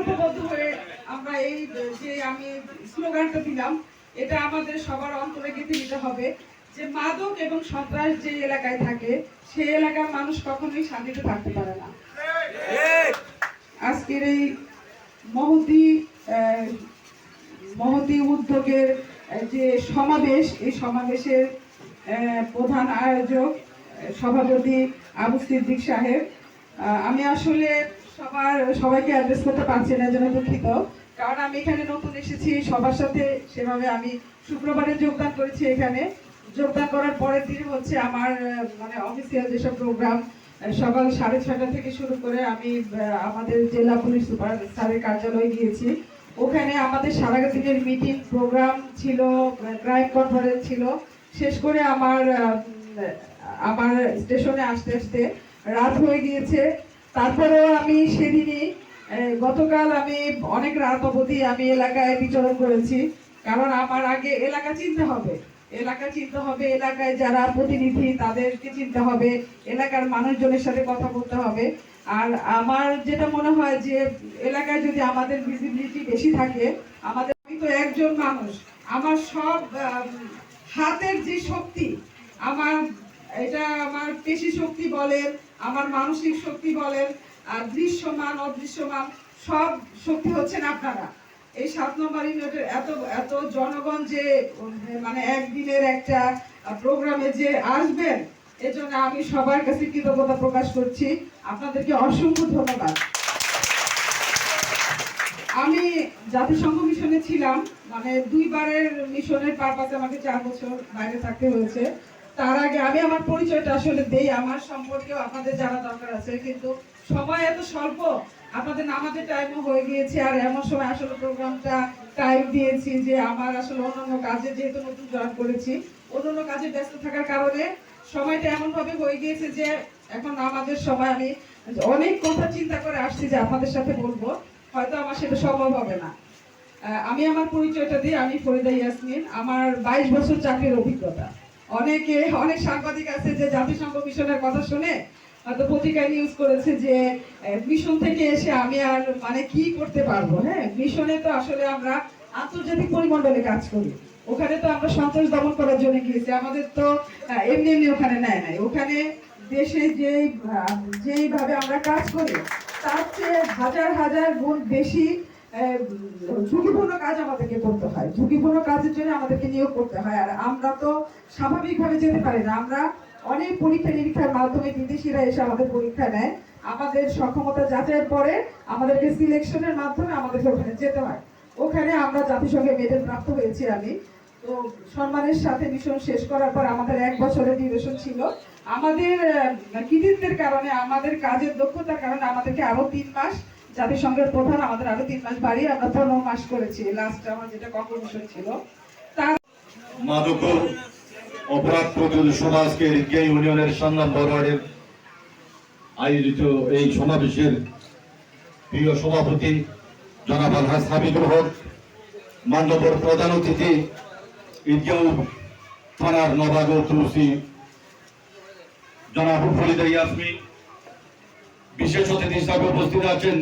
সংকল্পবদ্ধ হয়ে আমরা এই, যে আমি স্লোগানটা দিলাম, এটা আমাদের সবার অন্তরে গেঁথে নিতে হবে যে মাদক এবং সন্ত্রাস যে এলাকায় থাকে, সেই এলাকার মানুষ কখনোই শান্তিতে থাকতে পারে না। আজকের এই মহতি মহতি উদ্যোগের যে সমাবেশ, এই সমাবেশের প্রধান আয়োজক সভাপতি আবু সিদ্দিক সাহেব আমি আসলে সবার, সবাইকে অ্যাড্রেস করতে পারছি না জন্য দুঃখিত। কারণ আমি এখানে নতুন এসেছি, সবার সাথে সেভাবে আমি শুক্রবারে যোগদান করেছি এখানে। যোগদান করার পরের দিন হচ্ছে আমার মানে অফিসিয়াল যেসব প্রোগ্রাম সকাল সাড়ে ছটা থেকে শুরু করে আমি আমাদের জেলা পুলিশ সুপার স্যারের কার্যালয়ে গিয়েছি। ওখানে আমাদের সারা দিনের মিটিং প্রোগ্রাম ছিল ক্রাইম কনফারেন্স ছিল। শেষ করে আমার আমার স্টেশনে আসতে আসতে রাত হয়ে গিয়েছে। তারপরেও আমি সেদিনই গতকাল আমি অনেক রাত অবধি আমি এলাকায় বিচরণ করেছি। কারণ আমার আগে এলাকা চিনতে হবে। এলাকা চিনতে হবে, এলাকায় যারা প্রতিনিধি তাদেরকে চিনতে হবে, এলাকার মানুষজনের সাথে কথা বলতে হবে। আর আমার যেটা মনে হয় যে, এলাকায় যদি আমাদের ভিজিবিলিটি বেশি থাকে, আমাদের আমি তো একজন মানুষ, আমার সব হাতের যে শক্তি, আমার এটা আমার পেশি শক্তি বলেন, আমার মানসিক শক্তি বলেন, আর দৃশ্যমান, অদৃশ্যমান, সব শক্তি হচ্ছেন আপনারা। এই সাত নম্বর ইউনিটের এত এত জনগণ যে মানে একদিনের একটা প্রোগ্রামে যে আসবেন, এজন্য আমি সবার কাছে কৃতজ্ঞতা প্রকাশ করছি। আপনাদেরকে অসংখ্য ধন্যবাদ। আমি জাতিসংঘ মিশনে ছিলাম মানে দুইবারের মিশনের পারপাসে আমাকে চার বছর বাইরে থাকতে হয়েছে। তার আগে আমি আমার পরিচয়টা আসলে দেই, আমার সম্পর্কেও আপনাদের জানা দরকার আছে, কিন্তু সময় এত স্বল্প, আপনাদের নামাজের টাইমও হয়ে গিয়েছে, আর এমন সময় আসলে প্রোগ্রামটা টাইম দিয়েছি যে আমার আসলে অন্যান্য কাজে যেহেতু নতুন জয়েন করেছি, অন্যান্য কাজে ব্যস্ত থাকার কারণে সময়টা এমন ভাবে হয়ে গিয়েছে যে এখন আমাদের সময় আমি অনেক কথা চিন্তা করে আসছি যে আপনাদের সাথে বলব, হয়তো আমার সেটা সম্ভব হবে না। আমি আমার পরিচয়টা দিই, আমি ফরিদা ইয়াসমিন, আমার বাইশ বছর চাকরির অভিজ্ঞতা। অনেকে অনেক সাংবাদিক আছে যে জাতিসংঘ মিশনের কথা শুনে হয়তো পত্রিকায় নিউজ করেছে যে মিশন থেকে এসে আমি আর মানে কি করতে পারব? হ্যাঁ মিশনে তো আসলে আমরা আন্তর্জাতিক পরিমণ্ডলে কাজ করি। ওখানে তো আমরা সন্ত্রাস দমন করার জন্য গিয়েছি। আমাদের তো এমনি এমনি ওখানে নেয় নাই। ওখানে দেশে আহ, যেইভাবে আমরা কাজ করি তার চেয়ে হাজার হাজার গুণ বেশি ঝুঁকিপূর্ণ কাজ আমাদেরকে করতে হয়। ঝুঁকিপূর্ণ কাজের জন্য আমাদেরকে নিয়োগ করতে হয়। আর আমরা তো স্বাভাবিকভাবে যেতে পারি না। আমরা অনেক পরীক্ষা নিরীক্ষার মাধ্যমে বিদেশিরা এসে আমাদের পরীক্ষা নেয়। আমাদের সক্ষমতা যাচাইয়ের পরে আমাদেরকে সিলেকশনের মাধ্যমে আমাদেরকে ওখানে যেতে হয়। ওখানে আমরা জাতিসংঘে মেডেল প্রাপ্ত হয়েছি আমি। তো সম্মানের সাথে মিশন শেষ করার পর আমাদের এক বছরের ডিউরেশন ছিল। আমাদের কৃতিত্বের কারণে, আমাদের কাজের দক্ষতার কারণে আমাদেরকে আরও তিন মাস জাতিসংঘের প্রধান আমাদের আরও তিন মাস বাড়িয়ে আমরা পনেরো মাস করেছি। লাস্ট আমার যেটা কম্পিটিশন ছিল, তার মাদক অপরাধ প্রতিরোধী সমাজকে রিজ্ঞা ইউনিয়নের সাত নম্বর ওয়ার্ডের আয়োজিত এই সমাবেশের প্রিয় সভাপতি জনাব আলহাজ হামিদুল হক, মান্যবর প্রধান অতিথি ঈদগাঁও থানার নবাগত তুলসী জনাব ফরিদা ইয়াসমিন, বিশেষ অতিথি হিসাবে উপস্থিত আছেন